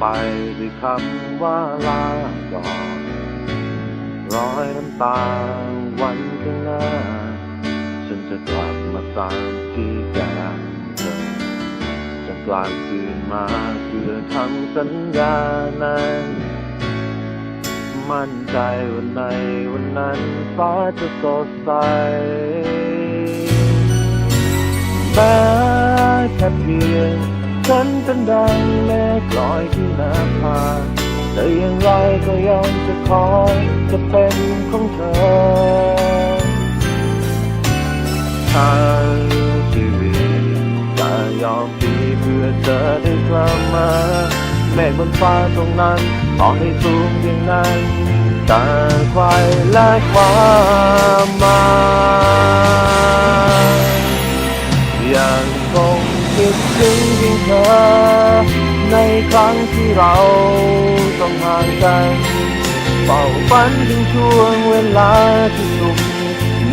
ไปด้วยคำว่าลาก่อนรอยน้ำตาวันข้างหน้า ฉันจะกลับมาตามที่แกเธอจะกลับคืนมาเพื่อทำสัญญานั้น มั่นใจว่าในวันนั้นฟ้าจะสดใสแม้แค่เพียงฉันเป็นดังเม ลอยที่น้าผาแต่อย่างไรก็ยังจะขอจะเป็นของเธอถ้าชีวิตจะยอมดีเพื่อเธอได้กลับมาเมฆบนฟ้าตรงนั้นต่อให้สูงเพียงนั้นแต่ไฟและความมา ครั้งที่เราต้องห่างกันเฝ้าฝันถึงช่วงเวลาที่สุข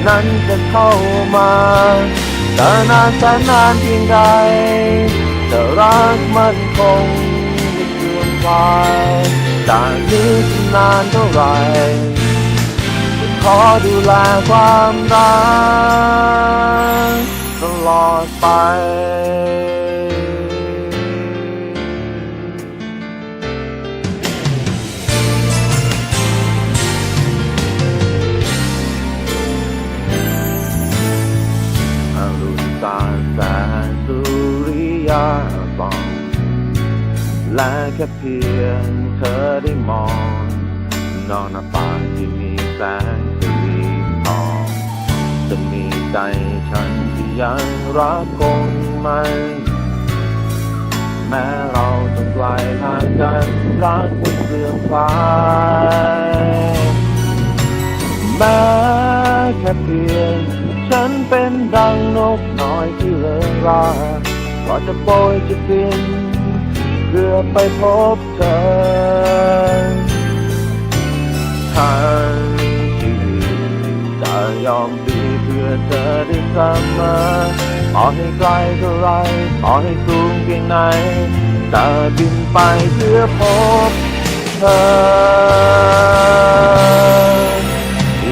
นั้นจะเข้ามาจะนานแสนนานเพียงใดจะรักมันคงไม่เสื่อมคลายจากนี้จะนานเท่าไหรจะขอดูแลความรักตลอดไป และแค่เพียงเธอได้มอง นอกหน้าต่างที่มีแสงสีทองจะมีใจฉันที่ยังรักคงมันแม้เราต้องไกลทางกันรักไม่เสื่อมคลายแม้แค่เพียง ฉันเป็นดังนกน้อยที่เลิงราก็จะโปรยจะบิน เพื่อไปพบเธอทางชีวิตจะยอมดีเพื่อเธอได้เสมอต่อให้ไกลเท่าไรต่อให้สูงเพียงไหนจะบินไปเพื่อพบเธอ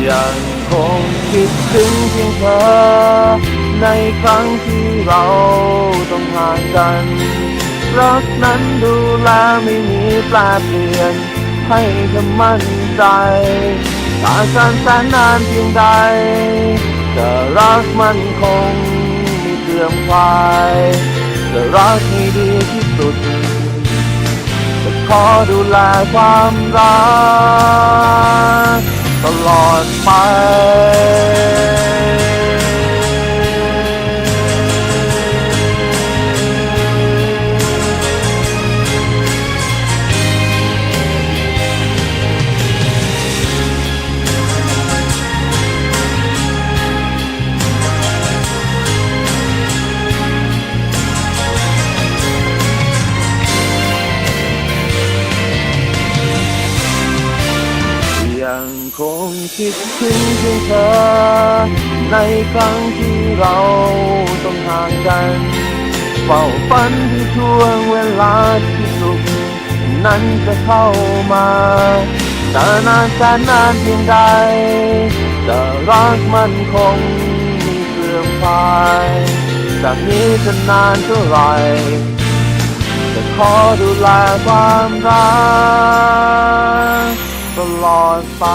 ยังคงคิดถึงเพียงเธอในครั้งที่เราต้องห่างกัน รักนั้นดูแลไม่มีปลาเปลี่ยน ให้เธอมั่นใจถ้าการแสนนานเพียงใดจะรักมันคงไม่เสื่อมคลายจะรักให้ดีที่สุดจะขอดูแลความรักตลอดไป คิดถึงเพียงเธอ ในครั้งที่เราต้องห่างกันเฝ้าฝันถึงช่วงเวลาที่สุขนั้นจะเข้ามาจะนานแสนนานเพียงใดจะรักมันคงมีเสื่อมคลายจากนี้จะนานเท่าไหรจะขอดูแลความรักตลอดไป